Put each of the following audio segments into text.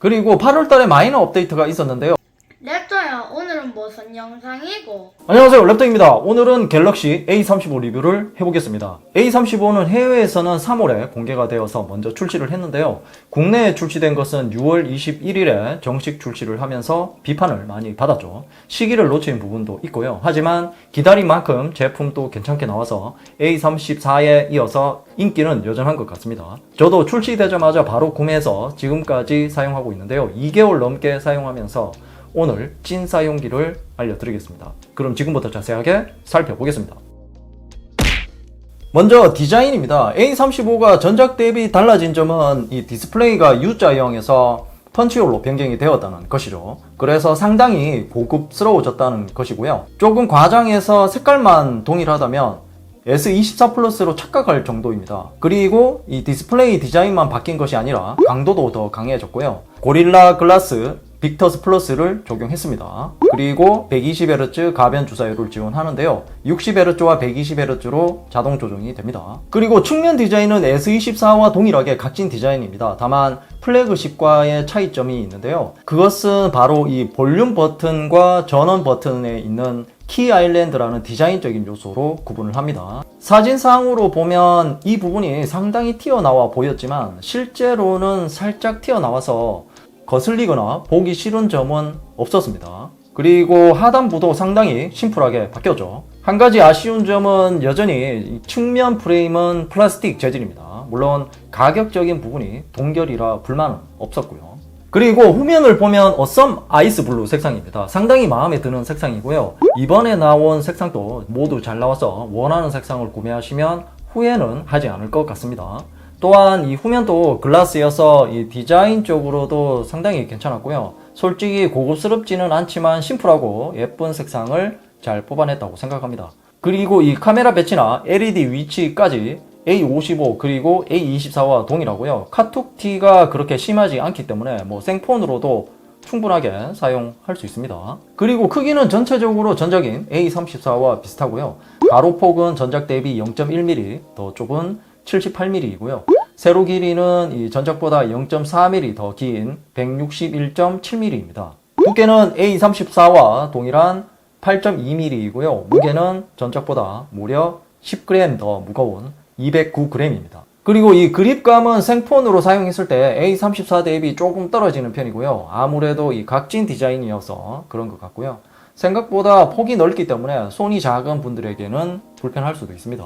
그리고 8월 달에 마이너 업데이트가 있었는데요. 랩터야 오늘은 무슨 영상이고? 안녕하세요. 랩터입니다. 오늘은 갤럭시 A35 리뷰를 해보겠습니다. A35는 해외에서는 3월에 공개가 되어서 먼저 출시를 했는데요. 국내에 출시된 것은 6월 21일에 정식 출시를 하면서 비판을 많이 받았죠. 시기를 놓친 부분도 있고요. 하지만 기다린 만큼 제품도 괜찮게 나와서 A34에 이어서 인기는 여전한 것 같습니다. 저도 출시되자마자 바로 구매해서 지금까지 사용하고 있는데요. 2개월 넘게 사용하면서 오늘 찐 사용기를 알려드리겠습니다. 그럼 지금부터 자세하게 살펴보겠습니다. 먼저 디자인입니다. A35가 전작 대비 달라진 점은 이 디스플레이가 U자형에서 펀치홀로 변경이 되었다는 것이죠. 그래서 상당히 고급스러워졌다는 것이고요. 조금 과장해서 색깔만 동일하다면 S24 플러스로 착각할 정도입니다. 그리고 이 디스플레이 디자인만 바뀐 것이 아니라 강도도 더 강해졌고요. 고릴라 글라스 빅터스 플러스를 적용했습니다. 그리고 120Hz 가변 주사율을 지원하는데요. 60Hz와 120Hz로 자동 조정이 됩니다. 그리고 측면 디자인은 S24와 동일하게 각진 디자인입니다. 다만 플래그십과의 차이점이 있는데요. 그것은 바로 이 볼륨 버튼과 전원 버튼에 있는 키 아일랜드라는 디자인적인 요소로 구분을 합니다. 사진상으로 보면 이 부분이 상당히 튀어나와 보였지만 실제로는 살짝 튀어나와서 거슬리거나 보기 싫은 점은 없었습니다. 그리고 하단부도 상당히 심플하게 바뀌었죠. 한 가지 아쉬운 점은 여전히 이 측면 프레임은 플라스틱 재질입니다. 물론 가격적인 부분이 동결이라 불만은 없었고요. 그리고 후면을 보면 어썸 아이스 블루 색상입니다. 상당히 마음에 드는 색상이고요. 이번에 나온 색상도 모두 잘 나와서 원하는 색상을 구매하시면 후회는 하지 않을 것 같습니다. 또한 이 후면도 글라스여서 이 디자인 쪽으로도 상당히 괜찮았고요. 솔직히 고급스럽지는 않지만 심플하고 예쁜 색상을 잘 뽑아냈다고 생각합니다. 그리고 이 카메라 배치나 LED 위치까지 A55 그리고 A24와 동일하고요. 카툭티가 그렇게 심하지 않기 때문에 뭐 생폰으로도 충분하게 사용할 수 있습니다. 그리고 크기는 전체적으로 전작인 A34와 비슷하고요. 가로폭은 전작 대비 0.1mm 더 좁은 78mm이고요. 세로 길이는 이 전작보다 0.4mm 더 긴 161.7mm입니다. 두께는 A34와 동일한 8.2mm이고요. 무게는 전작보다 무려 10g 더 무거운 209g입니다. 그리고 이 그립감은 생폰으로 사용했을 때 A34 대비 조금 떨어지는 편이고요. 아무래도 이 각진 디자인이어서 그런 것 같고요. 생각보다 폭이 넓기 때문에 손이 작은 분들에게는 불편할 수도 있습니다.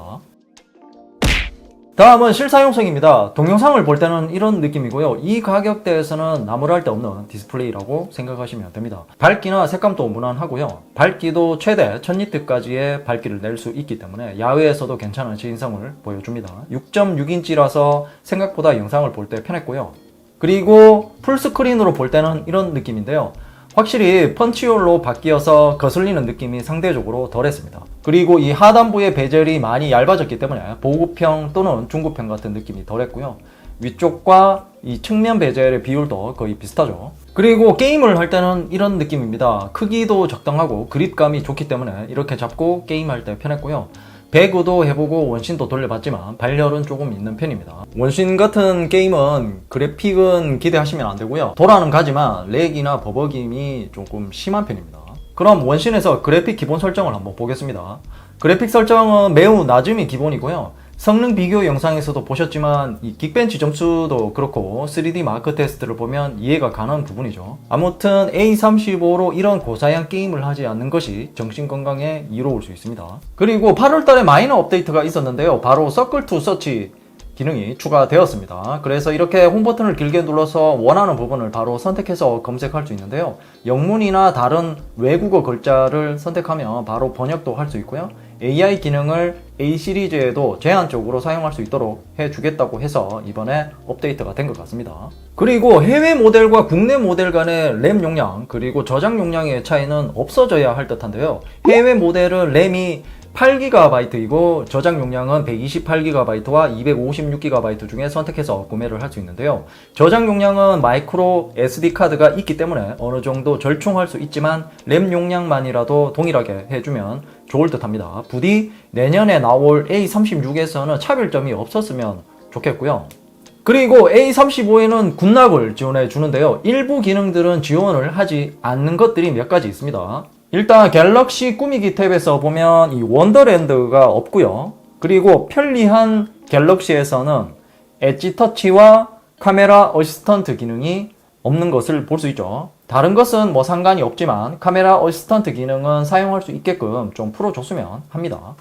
다음은 실사용성입니다. 동영상을 볼 때는 이런 느낌이고요. 이 가격대에서는 나무랄 데 없는 디스플레이라고 생각하시면 됩니다. 밝기나 색감도 무난하고요. 밝기도 최대 1000니트까지의 밝기를 낼 수 있기 때문에 야외에서도 괜찮은 시인성을 보여줍니다. 6.6인치라서 생각보다 영상을 볼 때 편했고요. 그리고 풀스크린으로 볼 때는 이런 느낌인데요. 확실히 펀치홀로 바뀌어서 거슬리는 느낌이 상대적으로 덜했습니다. 그리고 이 하단부의 베젤이 많이 얇아졌기 때문에 보급형 또는 중급형 같은 느낌이 덜했고요. 위쪽과 이 측면 베젤의 비율도 거의 비슷하죠. 그리고 게임을 할 때는 이런 느낌입니다. 크기도 적당하고 그립감이 좋기 때문에 이렇게 잡고 게임할 때 편했고요. 배구도 해보고 원신도 돌려봤지만 발열은 조금 있는 편입니다. 원신 같은 게임은 그래픽은 기대하시면 안 되고요. 돌아는 가지만 렉이나 버벅임이 조금 심한 편입니다. 그럼 원신에서 그래픽 기본 설정을 한번 보겠습니다. 그래픽 설정은 매우 낮음이 기본이고요. 성능 비교 영상에서도 보셨지만 이 긱벤치 점수도 그렇고 3D 마크 테스트를 보면 이해가 가는 부분이죠. 아무튼 A35로 이런 고사양 게임을 하지 않는 것이 정신 건강에 이로울 수 있습니다. 그리고 8월달에 마이너 업데이트가 있었는데요. 바로 서클 투 서치 기능이 추가되었습니다. 그래서 이렇게 홈 버튼을 길게 눌러서 원하는 부분을 바로 선택해서 검색할 수 있는데요. 영문이나 다른 외국어 글자를 선택하면 바로 번역도 할 수 있고요. AI 기능을 A 시리즈에도 제한적으로 사용할 수 있도록 해주겠다고 해서 이번에 업데이트가 된 것 같습니다. 그리고 해외 모델과 국내 모델 간의 램 용량 그리고 저장 용량의 차이는 없어져야 할 듯한데요. 해외 모델은 램이 8GB이고 저장 용량은 128GB와 256GB 중에 선택해서 구매를 할 수 있는데요. 저장 용량은 마이크로 SD 카드가 있기 때문에 어느 정도 절충할 수 있지만 램 용량만이라도 동일하게 해주면 좋을 듯 합니다. 부디 내년에 나올 A36에서는 차별점이 없었으면 좋겠고요. 그리고 A35에는 군락을 지원해 주는데요. 일부 기능들은 지원을 하지 않는 것들이 몇 가지 있습니다. 일단 갤럭시 꾸미기 탭에서 보면 이 원더랜드가 없고요. 그리고 편리한 갤럭시에서는 엣지 터치와 카메라 어시스턴트 기능이 없는 것을 볼 수 있죠. 다른 것은 뭐 상관이 없지만 카메라 어시스턴트 기능은 사용할 수 있게끔 좀 풀어줬으면 합니다.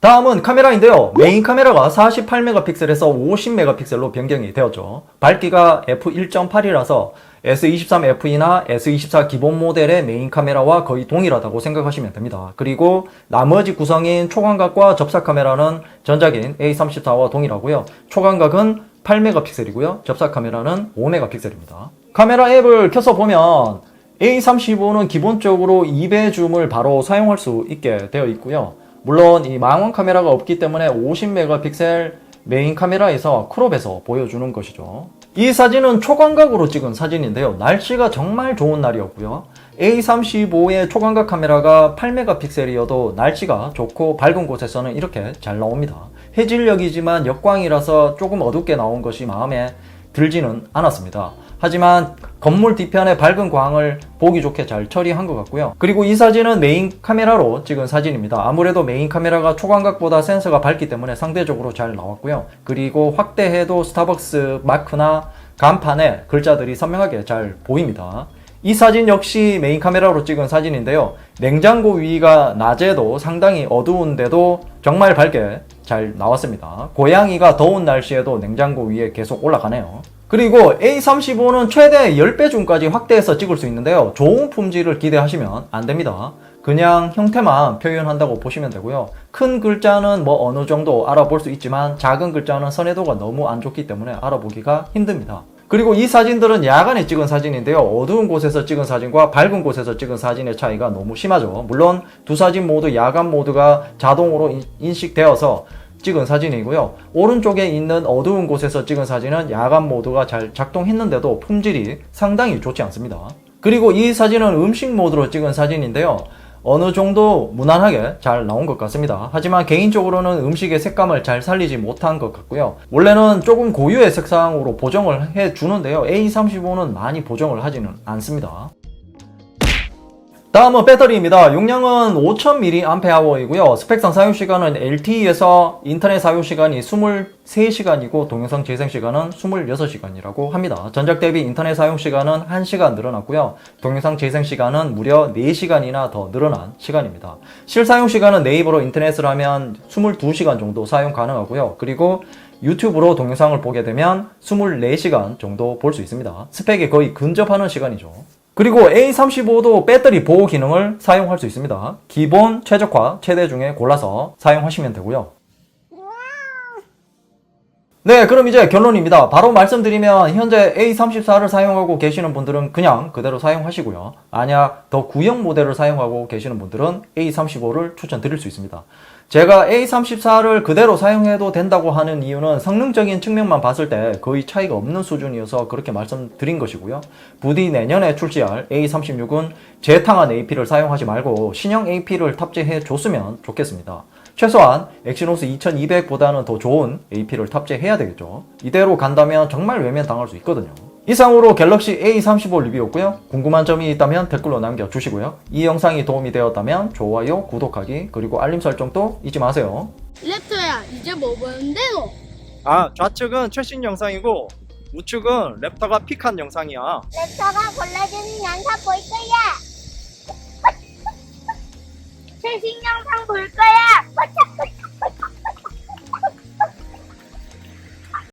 다음은 카메라인데요. 메인 카메라가 48메가픽셀에서 50메가픽셀로 변경이 되었죠. 밝기가 f1.8이라서 S23FE나 S24 기본 모델의 메인 카메라와 거의 동일하다고 생각하시면 됩니다. 그리고 나머지 구성인 초광각과 접사 카메라는 전작인 A34와 동일하고요. 초광각은 8메가픽셀이고요. 접사 카메라는 5메가픽셀입니다. 카메라 앱을 켜서 보면 A35는 기본적으로 2배 줌을 바로 사용할 수 있게 되어 있고요. 물론 이 망원 카메라가 없기 때문에 50메가픽셀 메인 카메라에서 크롭해서 보여주는 것이죠. 이 사진은 초광각으로 찍은 사진인데요. 날씨가 정말 좋은 날이었고요. A35의 초광각 카메라가 8메가픽셀이어도 날씨가 좋고 밝은 곳에서는 이렇게 잘 나옵니다. 해질녘이지만 역광이라서 조금 어둡게 나온 것이 마음에 들지는 않았습니다. 하지만 건물 뒤편의 밝은 광을 보기 좋게 잘 처리한 것 같고요. 그리고 이 사진은 메인 카메라로 찍은 사진입니다. 아무래도 메인 카메라가 초광각보다 센서가 밝기 때문에 상대적으로 잘 나왔고요. 그리고 확대해도 스타벅스 마크나 간판에 글자들이 선명하게 잘 보입니다. 이 사진 역시 메인 카메라로 찍은 사진인데요. 냉장고 위가 낮에도 상당히 어두운데도 정말 밝게 잘 나왔습니다. 고양이가 더운 날씨에도 냉장고 위에 계속 올라가네요. 그리고 A35는 최대 10배 줌까지 확대해서 찍을 수 있는데요. 좋은 품질을 기대하시면 안 됩니다. 그냥 형태만 표현한다고 보시면 되고요. 큰 글자는 뭐 어느 정도 알아볼 수 있지만 작은 글자는 선해도가 너무 안 좋기 때문에 알아보기가 힘듭니다. 그리고 이 사진들은 야간에 찍은 사진인데요. 어두운 곳에서 찍은 사진과 밝은 곳에서 찍은 사진의 차이가 너무 심하죠. 물론 두 사진 모두 야간 모드가 자동으로 인- 인식되어서 찍은 사진이고요. 오른쪽에 있는 어두운 곳에서 찍은 사진은 야간 모드가 잘 작동했는데도 품질이 상당히 좋지 않습니다. 그리고 이 사진은 음식 모드로 찍은 사진인데요. 어느 정도 무난하게 잘 나온 것 같습니다. 하지만 개인적으로는 음식의 색감을 잘 살리지 못한 것 같고요. 원래는 조금 고유의 색상으로 보정을 해 주는데요. A35는 많이 보정을 하지는 않습니다. 다음은 배터리입니다. 용량은 5000mAh이고요. 스펙상 사용시간은 LTE에서 인터넷 사용시간이 23시간이고 동영상 재생시간은 26시간이라고 합니다. 전작 대비 인터넷 사용시간은 1시간 늘어났고요. 동영상 재생시간은 무려 4시간이나 더 늘어난 시간입니다. 실사용시간은 네이버로 인터넷을 하면 22시간 정도 사용 가능하고요. 그리고 유튜브로 동영상을 보게 되면 24시간 정도 볼 수 있습니다. 스펙에 거의 근접하는 시간이죠. 그리고 A35도 배터리 보호 기능을 사용할 수 있습니다. 기본, 최적화, 최대 중에 골라서 사용하시면 되고요. 네, 그럼 이제 결론입니다. 바로 말씀드리면 현재 A34를 사용하고 계시는 분들은 그냥 그대로 사용하시고요. 만약 더 구형 모델을 사용하고 계시는 분들은 A35를 추천드릴 수 있습니다. 제가 A34를 그대로 사용해도 된다고 하는 이유는 성능적인 측면만 봤을 때 거의 차이가 없는 수준이어서 그렇게 말씀드린 것이고요. 부디 내년에 출시할 A36은 재탕한 AP를 사용하지 말고 신형 AP를 탑재해 줬으면 좋겠습니다. 최소한 엑시노스 2200보다는 더 좋은 AP를 탑재해야 되겠죠. 이대로 간다면 정말 외면 당할 수 있거든요. 이상으로 갤럭시 A35 리뷰였고요. 궁금한 점이 있다면 댓글로 남겨주시고요. 이 영상이 도움이 되었다면 좋아요, 구독하기, 그리고 알림 설정도 잊지 마세요. 랩터야 이제 뭐 보는데 너? 아, 좌측은 최신 영상이고 우측은 랩터가 픽한 영상이야. 랩터가 골라주는 영상 볼 거야. 최신 영상 볼 거야.